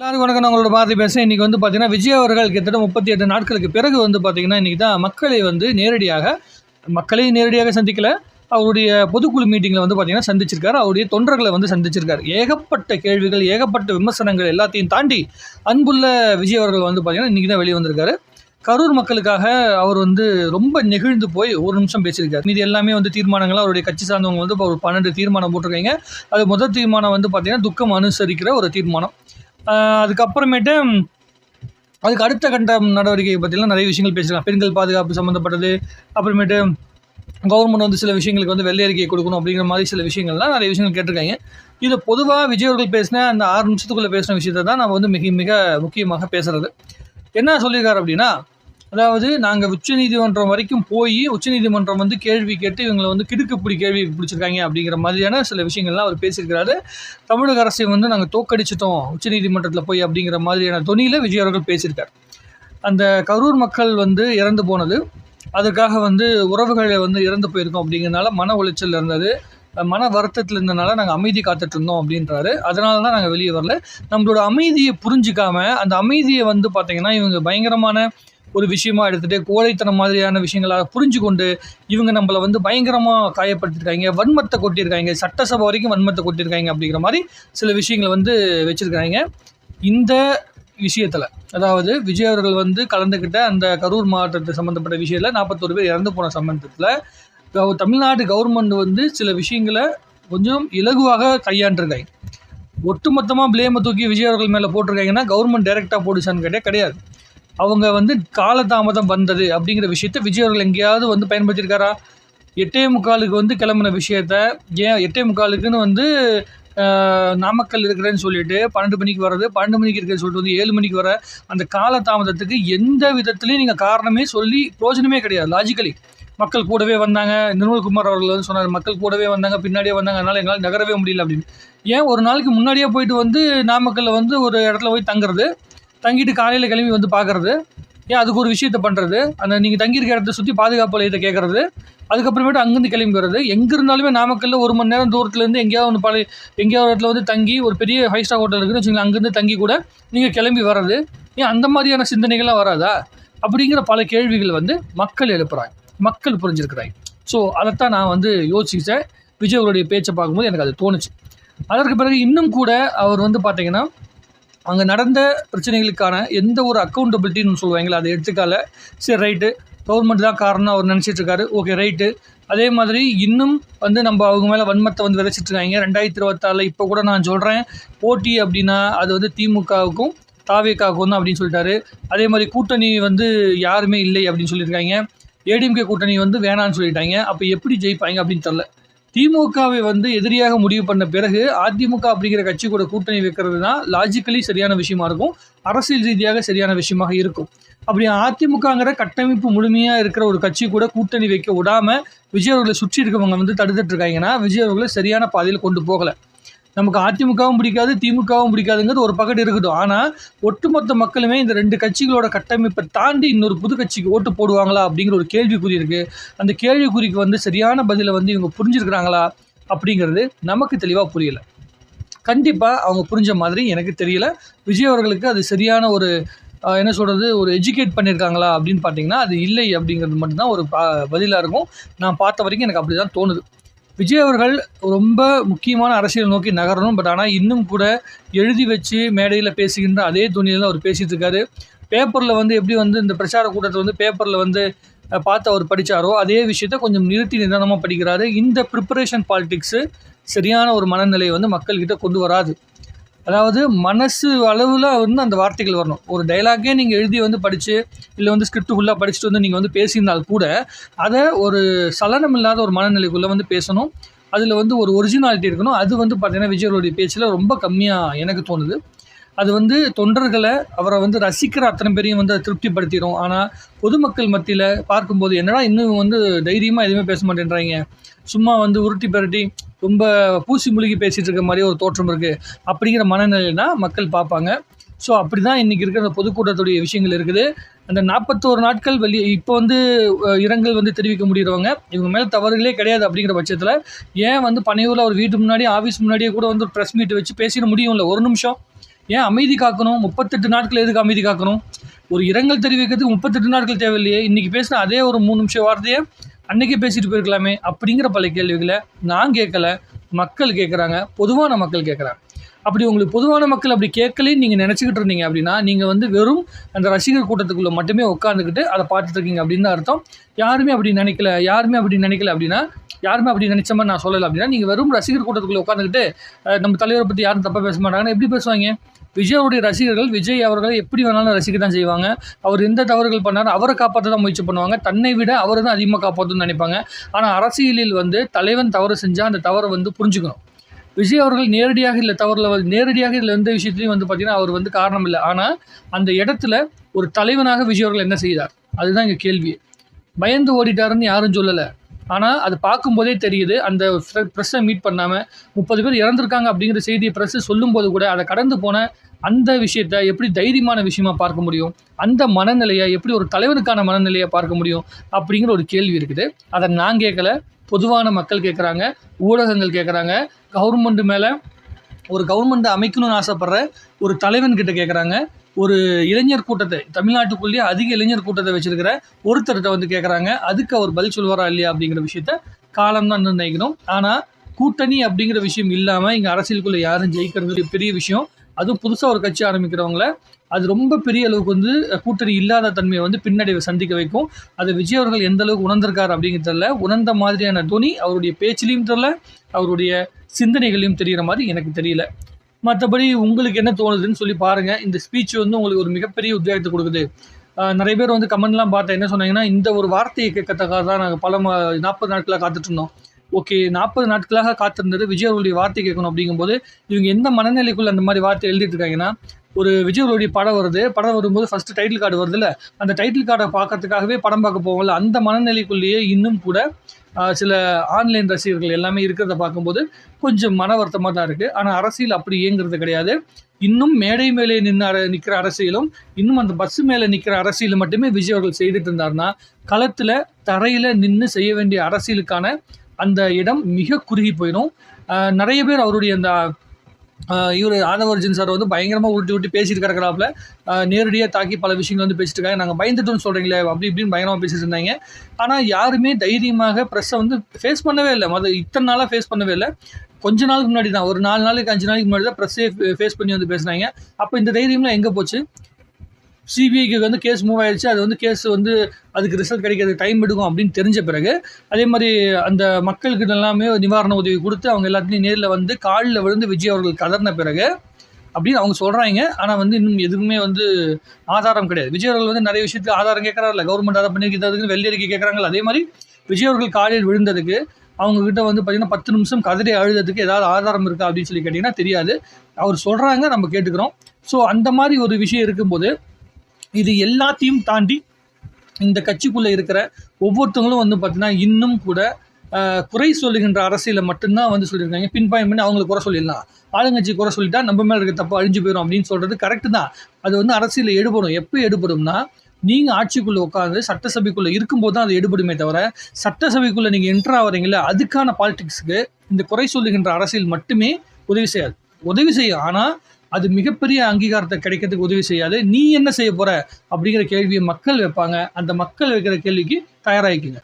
எல்லாருக்கும் வணக்கம். நான் உங்களோட பார்த்து பேசுகிறேன் இன்றைக்கி வந்து பார்த்தீங்கன்னா விஜய் அவர்கள் கிட்டத்தட்ட முப்பத்தி எட்டு நாட்களுக்கு பிறகு வந்து பார்த்தீங்கன்னா இன்றைக்கி தான் மக்களை வந்து நேரடியாக மக்களை நேரடியாக சந்திக்கல. அவருடைய பொதுக்குழு மீட்டிங்கில் வந்து பார்த்திங்கன்னா சந்திச்சிருக்காரு. அவருடைய தொண்டர்களை வந்து சந்திச்சிருக்காரு. ஏகப்பட்ட கேள்விகள் ஏகப்பட்ட விமர்சனங்கள் எல்லாத்தையும் தாண்டி அன்புள்ள விஜய் அவர்கள் வந்து பார்த்தீங்கன்னா இன்றைக்கி தான் வெளியே வந்திருக்காரு. கரூர் மக்களுக்காக அவர் வந்து ரொம்ப நெகிழ்ந்து போய் ஒரு நிமிஷம் பேசியிருக்காரு. மீதி எல்லாமே வந்து தீர்மானங்கள் அவருடைய கட்சி சார்ந்தவங்க வந்து இப்போ ஒரு பன்னெண்டு தீர்மானம் போட்டிருக்காங்க. அது முதல் தீர்மானம் வந்து பார்த்திங்கன்னா துக்கம் அனுசரிக்கிற ஒரு தீர்மானம். அதுக்கப்புறமேட்டு அதுக்கு அடுத்த கட்ட நடவடிக்கை பற்றிலாம் நிறைய விஷயங்கள் பேசலாம் பெண்கள் பாதுகாப்பு சம்மந்தப்பட்டது அப்புறமேட்டு கவர்மெண்ட் வந்து சில விஷயங்களுக்கு வந்து வெள்ளை அறிக்கை கொடுக்கணும் அப்படிங்கிற மாதிரி சில விஷயங்கள்லாம் நிறைய விஷயங்கள் கேட்டிருக்காங்க. இது பொதுவாக விஜய் அவர்கள் பேசின அந்த ஆறு நிமிஷத்துக்குள்ளே பேசின விஷயத்தை தான் நம்ம வந்து மிக மிக முக்கியமாக பேசுகிறது என்ன சொல்லியிருக்காரு அப்படின்னா அதாவது நாங்கள் உச்சநீதிமன்றம் வரைக்கும் போய் உச்சநீதிமன்றம் வந்து கேள்வி கேட்டு இவங்களை வந்து கிடுக்குப்பிடி கேள்வி பிடிச்சிருக்காங்க அப்படிங்கிற மாதிரியான சில விஷயங்கள்லாம் அவர் பேசியிருக்கிறாரு. தமிழக அரசை வந்து நாங்கள் தோக்கடிச்சிட்டோம் உச்சநீதிமன்றத்தில் போய் அப்படிங்கிற மாதிரியான தொனியில் விஜய் அவர்கள் பேசியிருக்கார். அந்த கரூர் மக்கள் வந்து இறந்து போனது அதுக்காக வந்து உறவுகளை வந்து இறந்து போயிருக்கோம் அப்படிங்கிறனால மன உளைச்சல் இருந்தது. மன வருத்தத்தில் இருந்தனால நாங்கள் அமைதி காத்துட்டு இருந்தோம் அப்படின்றாரு. அதனால தான் நாங்கள் வெளியே வரல. நம்மளோட அமைதியை புரிஞ்சுக்காம அந்த அமைதியை வந்து பார்த்திங்கன்னா இவங்க பயங்கரமான ஒரு விஷயமா எடுத்துகிட்டு கோழைத்தனம் மாதிரியான விஷயங்களாக புரிஞ்சு கொண்டு இவங்க நம்மளை வந்து பயங்கரமாக காயப்படுத்திருக்காங்க வன்மத்தை கொட்டியிருக்காங்க சட்டசபை வரைக்கும் வன்மத்தை கொட்டியிருக்காங்க அப்படிங்கிற மாதிரி சில விஷயங்களை வந்து வச்சுருக்காங்க. இந்த விஷயத்தில் அதாவது விஜய் அவர்கள் வந்து கலந்துக்கிட்ட அந்த கரூர் மாவட்டத்தை சம்மந்தப்பட்ட விஷயத்தில் நாற்பத்தோரு பேர் இறந்து போன சம்பந்தத்தில் கவ- தமிழ்நாடு கவர்மெண்ட் வந்து சில விஷயங்களை கொஞ்சம் இலகுவாக கையாண்டிருக்காங்க. ஒட்டுமொத்தமாக ப்ளேமை தூக்கி விஜய் அவர்கள் மேலே போட்டிருக்காங்கன்னா கவர்மெண்ட் டைரெக்டாக போடுச்சான்னு கேட்டால் கிடையாது. அவங்க வந்து காலதாமதம் வந்தது அப்படிங்கிற விஷயத்த விஜய் அவர்கள் எங்கேயாவது வந்து பயன்படுத்தியிருக்காரா? எட்டே முக்காலுக்கு வந்து கிளம்புன விஷயத்த ஏன் எட்டே முக்காலுக்குன்னு வந்து நாமக்கல் இருக்கிறேன்னு சொல்லிட்டு பன்னெண்டு மணிக்கு வர்றது பன்னெண்டு மணிக்கு இருக்கிறேன்னு சொல்லிட்டு வந்து ஏழு மணிக்கு வர அந்த காலதாமதத்துக்கு எந்த விதத்துலையும் நீங்கள் காரணமே சொல்லி பிரோஜனமே கிடையாது லாஜிக்கலி மக்கள் கூடவே வந்தாங்க நிர்மல்குமார் அவர்கள் வந்து சொன்னார் மக்கள் கூடவே வந்தாங்க பின்னாடியே வந்தாங்க அதனால் எங்களால் நகரவே முடியல அப்படின்னு. ஏன் ஒரு நாளைக்கு முன்னாடியே போயிட்டு வந்து நாமக்கல்ல வந்து ஒரு இடத்துல போய் தங்குறது? தங்கிட்டு காலையில் கிளம்பி வந்து பார்க்குறது ஏன் அதுக்கு ஒரு விஷயத்த பண்ணுறது அந்த நீங்கள் தங்கியிருக்க இடத்த சுற்றி பாதுகாப்பு வளையத்தை கேட்குறது அதுக்கப்புறமேட்டு அங்கேருந்து கிளம்பி வர்றது. எங்கே இருந்தாலுமே நாமக்கல்ல ஒரு மணி நேரம் தூரத்துலேருந்து எங்கேயாவது ஒன்று பழைய எங்கேயாவது ஒரு இடத்துல வந்து தங்கி ஒரு பெரிய ஃபைவ் ஸ்டார் ஹோட்டல் இருக்குன்னு வச்சுக்கோங்களேன் அங்கேருந்து தங்கி கூட நீங்கள் கிளம்பி வர்றது. ஏன் அந்த மாதிரியான சிந்தனைகள்லாம் வராதா? அப்படிங்கிற பல கேள்விகள் வந்து மக்கள் எழுப்புறாங்க. மக்கள் புரிஞ்சிருக்கிறாங்க. ஸோ அதைத்தான் நான் வந்து யோசிச்சேன். விஜய் அவருடைய பேச்சை பார்க்கும்போது எனக்கு அது தோணுச்சு. அதற்கு பிறகு இன்னும் கூட அவர் வந்து பார்த்திங்கன்னா அங்கே நடந்த பிரச்சனைகளுக்கான எந்த ஒரு அக்கௌண்டபிலிட்டின்னு சொல்லுவாங்களே அதை எடுத்துக்கால. சரி ரைட்டு கவர்மெண்ட் தான் காரணம் அவர் நினச்சிட்டு இருக்காரு. ஓகே ரைட்டு அதே மாதிரி இன்னும் வந்து நம்ம அவங்க மேலே வன்மத்தை வந்து விதைச்சிட்டு இருக்காங்க. ரெண்டாயிரத்தி இருபத்தாறில் இப்போ கூட நான் சொல்கிறேன் போட்டி அப்படின்னா அது வந்து திமுகவுக்கும் தாவேக்காவுக்கும் தான் அப்படின்னு சொல்லிட்டாரு. அதே மாதிரி கூட்டணி வந்து யாருமே இல்லை அப்படின்னு சொல்லியிருக்காங்க. ஏடிஎம்கே கூட்டணி வந்து வேணான்னு சொல்லிட்டாங்க. அப்போ எப்படி ஜெயிப்பாங்க அப்படின்னு தெரில திமுகவை வந்து எதிரியாக முடிவு பண்ண பிறகு அதிமுக அப்படிங்கிற கட்சி கூட கூட்டணி வைக்கிறதுனா லாஜிக்கலி சரியான விஷயமா இருக்கும். அரசியல் ரீதியாக சரியான விஷயமாக இருக்கும். அப்படி அதிமுகங்கிற கட்டமைப்பு முழுமையாக இருக்கிற ஒரு கட்சி கூட கூட்டணி வைக்க விடாம விஜய் அவர்களை சுற்றி இருக்கவங்க வந்து தடுத்துட்டு இருக்காங்கன்னா விஜய் அவர்களை சரியான பாதையில் கொண்டு போகலை. நமக்கு அதிமுகவும் பிடிக்காது திமுகவும் பிடிக்காதுங்கிறது ஒரு பக்கத்து இருக்கட்டும் ஆனால் ஒட்டுமொத்த மக்களுமே இந்த ரெண்டு கட்சிகளோட கட்டமைப்பை தாண்டி இன்னொரு புது கட்சிக்கு ஓட்டு போடுவாங்களா அப்படிங்கிற ஒரு கேள்விக்குறி இருக்குது அந்த கேள்விக்குறிக்கு வந்து சரியான பதிலை வந்து இவங்க புரிஞ்சிருக்கிறாங்களா அப்படிங்கிறது நமக்கு தெளிவாக புரியல. கண்டிப்பாக அவங்க புரிஞ்ச மாதிரி எனக்கு தெரியல. விஜய் அவர்களுக்கு அது சரியான ஒரு என்ன சொல்கிறது ஒரு எஜுகேட் பண்ணியிருக்காங்களா அப்படின்னு பார்த்தீங்கன்னா அது இல்லை அப்படிங்கிறது மட்டும்தான் ஒரு பதிலாக இருக்கும். நான் பார்த்த வரைக்கும் எனக்கு அப்படி தான் தோணுது. விஜய் அவர்கள் ரொம்ப முக்கியமான அரசியல் நோக்கி நகரணும் பட் ஆனால் இன்னும் கூட எழுதி வச்சு மேடையில் பேசுகின்ற அதே துணியில் தான் அவர் பேசிகிட்டு இருக்காரு. பேப்பரில் வந்து எப்படி வந்து இந்த பிரச்சார கூட்டத்தை வந்து பேப்பரில் வந்து பார்த்து அவர் படித்தாரோ அதே விஷயத்த கொஞ்சம் நிறுத்தி நிதானமாக படிக்கிறாரு. இந்த ப்ரிப்பரேஷன் பாலிடிக்ஸு சரியான ஒரு மனநிலையை வந்து மக்கள்கிட்ட கொண்டு வராது. அதாவது மனசு அளவில் வந்து அந்த வார்த்தைகள் வரணும். ஒரு டைலாகே நீங்கள் எழுதி வந்து படித்து இல்லை வந்து ஸ்கிரிப்ட் ஃபுல்லாக படிச்சுட்டு வந்து நீங்கள் வந்து பேசியிருந்தால் கூட அதை ஒரு சலனம் இல்லாத ஒரு மனநிலைக்குள்ளே வந்து பேசணும். அதில் வந்து ஒரு ஒரிஜினாலிட்டி இருக்கணும். அது வந்து பார்த்திங்கன்னா விஜயனுடைய பேச்சில் ரொம்ப கம்மியாக எனக்கு தோணுது. அது வந்து தொண்டர்களை அவரை வந்து ரசிக்கிற அத்தனை பேரையும் வந்து அதை திருப்திப்படுத்திடும். ஆனால் பொதுமக்கள் மத்தியில் பார்க்கும்போது என்னடா இன்னும் வந்து தைரியமாக எதுவுமே பேச மாட்டேன்றாங்க சும்மா வந்து உருட்டி பரட்டி ரொம்ப பூசி முழுகி பேசிகிட்டு இருக்க மாதிரி ஒரு தோற்றம் இருக்குது அப்படிங்கிற மனநிலைனா மக்கள் பார்ப்பாங்க. ஸோ அப்படி தான் இன்றைக்கி இருக்கிற அந்த பொதுக்கூட்டத்துடைய விஷயங்கள் இருக்குது. அந்த நாற்பத்தோரு நாட்கள் வெளியே இப்போ வந்து இரங்கல் வந்து தெரிவிக்க முடியிறவங்க இவங்க மேலே தவறுகளே கிடையாது அப்படிங்கிற பட்சத்தில் ஏன் வந்து பனையூரில் ஒரு வீட்டு முன்னாடி ஆஃபீஸ் முன்னாடியே கூட வந்து ஒரு ப்ரெஸ் மீட் வச்சு பேசிட முடியும்ல? ஒரு நிமிஷம். ஏன் அமைதி காக்கணும்? முப்பத்தெட்டு நாட்கள் எதுக்கு அமைதி காக்கணும்? ஒரு இரங்கல் தெரிவிக்கிறதுக்கு முப்பத்தெட்டு நாட்கள் தேவையில்லையே. இன்றைக்கி பேசின அதே ஒரு மூணு நிமிஷம் வார்த்தையை அன்றைக்கே பேசிட்டு போயிருக்கலாமே அப்படிங்கிற பல கேள்விகளை நான் கேட்கல மக்கள் கேட்குறாங்க பொதுவான மக்கள் கேட்குறாங்க. அப்படி உங்களுக்கு பொதுவான மக்கள் அப்படி கேட்கலன்னு நீங்கள் நினச்சிக்கிட்டு இருந்தீங்க அப்படின்னா நீங்கள் வந்து வெறும் அந்த ரசிகர் கூட்டத்துக்குள்ளே மட்டுமே உட்காந்துக்கிட்டு அதை பார்த்துட்ருக்கீங்க அப்படின்னு தான் அர்த்தம். யாருமே அப்படி நினைக்கல யாருமே அப்படி நினைக்கல அப்படின்னா யாருமே அப்படி நினச்ச மாதிரி நான் சொல்லலை அப்படின்னா நீங்கள் வெறும் ரசிகர் கூட்டத்துக்குள்ளே உட்காந்துக்கிட்டு நம்ம தலைவரை பற்றி யாரும் தப்பாக பேச மாட்டாங்கன்னா எப்படி பேசுவாங்க? விஜயோடைய ரசிகர்கள் விஜய் அவர்களை எப்படி வேணாலும் ரசிக்க தான் செய்வாங்க. அவர் எந்த தவறுகள் பண்ணாலும் அவரை காப்பாற்ற தான் முயற்சி பண்ணுவாங்க. தன்னை விட அவரை தான் அதிகமாக காப்பாற்றணும்னு நினைப்பாங்க. ஆனால் அரசியலில் வந்து தலைவன் தவறு செஞ்சால் அந்த தவறை வந்து புரிஞ்சுக்கணும். விஜய் அவர்கள் நேரடியாக இல்லை தவறில் வந்து நேரடியாக இதில் எந்த விஷயத்துலையும் வந்து பார்த்தீங்கன்னா அவர் வந்து காரணம் இல்லை. ஆனால் அந்த இடத்துல ஒரு தலைவனாக விஜய் அவர்கள் என்ன செய்தார்? அதுதான் இங்கே கேள்வி. பயந்து ஓடிட்டாருன்னு யாரும் சொல்லலை. ஆனால் அது பார்க்கும்போதே தெரியுது. அந்த ப்ரெஸ்ஸை மீட் பண்ணாமல் முப்பது பேர் இறந்துருக்காங்க அப்படிங்கிற செய்தியை ப்ரெஸ்ஸு சொல்லும்போது கூட அதை கடந்து போன அந்த விஷயத்தை எப்படி தைரியமான விஷயமா பார்க்க முடியும்? அந்த மனநிலையை எப்படி ஒரு தலைவனுக்கான மனநிலையை பார்க்க முடியும்? அப்படிங்கிற ஒரு கேள்வி இருக்குது. அதை நான் கேட்கல. பொதுவான மக்கள் கேட்குறாங்க. ஊடகங்கள் கேட்குறாங்க. கவர்மெண்ட் மேலே ஒரு கவர்மெண்ட்டை அமைக்கணும்னு ஆசைப்படுற ஒரு தலைவன்கிட்ட கேட்குறாங்க. ஒரு இளைஞர் கூட்டத்தை தமிழ்நாட்டுக்குள்ளேயே அதிக இளைஞர் கூட்டத்தை வச்சிருக்கிற ஒருத்தர்கிட்ட வந்து கேட்குறாங்க அதுக்கு அவர் பதில் சொல்வாரா இல்லையா அப்படிங்கிற விஷயத்த காலம் தான் நிர்ணயிக்கணும். ஆனால் கூட்டணி அப்படிங்கிற விஷயம் இல்லாமல் இங்கே அரசியலுக்குள்ளே யாரும் ஜெயிக்கிறது பெரிய விஷயம். அதுவும் புதுசாக ஒரு கட்சி ஆரம்பிக்கிறவங்கள அது ரொம்ப பெரிய அளவுக்கு வந்து கூட்டணி இல்லாத தன்மையை வந்து பின்னடைவை சந்திக்க வைக்கும். அது விஜய் அவர்கள் எந்த அளவுக்கு உணர்ந்திருக்காரு அப்படிங்கிறதுல உணர்ந்த மாதிரியான துணி அவருடைய பேச்சிலையும் தெரில அவருடைய சிந்தனைகளையும் தெரிகிற மாதிரி எனக்கு தெரியல. மற்றபடி உங்களுக்கு என்ன தோணுதுன்னு சொல்லி பாருங்கள் இந்த ஸ்பீச் வந்து உங்களுக்கு ஒரு மிகப்பெரிய உத்வேகத்தை கொடுக்குது. நிறைய பேர் வந்து கமெண்ட்லாம் பார்த்தேன் என்ன சொன்னாங்கன்னா இந்த ஒரு வார்த்தையை கேட்கறதுக்காக தான் நாங்கள் பல நாற்பது நாட்களாக காத்துட்ருந்தோம் ஓகே நாற்பது நாட்களாக காத்திருந்தது விஜய் அவருடைய வார்த்தை கேட்கணும் அப்படிங்கும்போது இவங்க எந்த மனநிலைக்குள்ள அந்த மாதிரி வார்த்தை எழுதிட்டு இருக்காங்கன்னா ஒரு விஜய் அவருடைய படம் வருது. படம் வரும்போது ஃபஸ்ட்டு டைட்டில் கார்டு வருதுல்ல அந்த டைட்டில் கார்டை பார்க்கறதுக்காகவே படம் பார்க்க போவோம்ல அந்த மனநிலைக்குள்ளேயே இன்னும் கூட சில ஆன்லைன் ரசிகர்கள் எல்லாமே இருக்கிறத பார்க்கும்போது கொஞ்சம் மன வருத்தமாக தான் இருக்குது ஆனால் அரசியல் அப்படி இயங்குறது கிடையாது. இன்னும் மேடை மேலே நின்று நிற்கிற அரசியலும் இன்னும் அந்த பஸ் மேலே நிற்கிற அரசியலும் மட்டுமே விஜய் அவர்கள் செய்துட்டு இருந்தாருன்னா களத்தில் தரையில் நின்று செய்ய வேண்டிய அரசியலுக்கான அந்த இடம் மிக குறுகி போயிடும். நிறைய பேர் அவருடைய அந்த இவர் ஆதவர்ஜன் சார் வந்து பயங்கரமாக உருட்டி உருட்டி பேசிட்டு கிடக்கிறாப்புல. நேரடியாக தாக்கி பல விஷயங்கள் வந்து பேசிட்டு இருக்காங்க. நாங்கள் பயந்துட்டோம்னு சொல்கிறீங்களே அப்படி இப்படின்னு பயங்கரமாக பேசிட்டு இருந்தாங்க. ஆனால் யாருமே தைரியமாக ப்ரெஸ்ஸை வந்து ஃபேஸ் பண்ணவே இல்லை. மொதல் இத்தனை நாளாக ஃபேஸ் பண்ணவே இல்லை. கொஞ்ச நாளுக்கு முன்னாடி தான். ஒரு நாலு நாளைக்கு அஞ்சு நாளைக்கு முன்னாடி தான் ப்ரெஸ்ஸே ஃபேஸ் பண்ணி வந்து பேசுனாங்க. அப்போ இந்த தைரியம்லாம் எங்கே போச்சு? சிபிஐக்கு வந்து கேஸ் மூவ் ஆயிடுச்சு அது வந்து கேஸ் வந்து அதுக்கு ரிசல்ட் கிடைக்கிறது டைம் எடுக்கும் அப்படின்னு தெரிஞ்ச பிறகு அதே மாதிரி அந்த மக்களுக்கு எல்லாமே நிவாரண உதவி கொடுத்து அவங்க எல்லாத்தையும் நேரில் வந்து காலில் விழுந்து விஜய் அவர்கள் கதர்ன பிறகு அப்படின்னு அவங்க சொல்கிறாங்க ஆனால் வந்து இன்னும் எதுவுமே வந்து ஆதாரம் கிடையாது. விஜய் அவர்கள் வந்து நிறைய விஷயத்துக்கு ஆதாரம் கேட்குறாருல கவர்மெண்ட் அதை பண்ணியிருக்கிறதுக்கு வெள்ளி கேட்குறாங்களா அதே மாதிரி விஜய் அவர்கள் காலில் விழுந்ததுக்கு அவங்கக்கிட்ட வந்து பார்த்தீங்கன்னா பத்து நிமிஷம் கதறி அழுதுறதுக்கு ஏதாவது ஆதாரம் இருக்கா அப்படின்னு சொல்லி கேட்டிங்கன்னா தெரியாது. அவர் சொல்கிறாங்க நம்ம கேட்டுக்கிறோம். ஸோ அந்த மாதிரி ஒரு விஷயம் இருக்கும்போது இது எல்லாத்தையும் தாண்டி இந்த கட்சிக்குள்ளே இருக்கிற ஒவ்வொருத்தவங்களும் வந்து பார்த்திங்கன்னா இன்னும் கூட குறை சொல்லுகின்ற அரசியலை மட்டும்தான் வந்து சொல்லியிருக்காங்க. பின்பாயம் பண்ணி அவங்களுக்கு குறை சொல்லிடலாம். ஆளுங்கட்சி குறை சொல்லிட்டா நம்ம மேலே இருக்க தப்பு அழிஞ்சு போயிடும் அப்படின்னு சொல்கிறது கரெக்டு தான். அது வந்து அரசியலில் எடுபடும். எப்போ எடுபடும்னா நீங்கள் ஆட்சிக்குள்ளே உட்காந்து சட்டசபைக்குள்ளே இருக்கும்போது தான் அது எடுபடுமே தவிர சட்டசபைக்குள்ளே நீங்கள் என்ட்ரு ஆகிறீங்களே அதுக்கான பாலிடிக்ஸுக்கு இந்த குறை சொல்லுகின்ற அரசியல் மட்டுமே உதவி செய்யாது. உதவி செய்யும். ஆனால் அது மிகப்பெரிய அங்கீகாரத்தை கிடைக்கிறதுக்கு உதவி செய்யாது. நீ என்ன செய்ய போகிற அப்படிங்கிற கேள்வியை மக்கள் வைப்பாங்க. அந்த மக்கள் வைக்கிற கேள்விக்கு தயாராகிக்குங்க.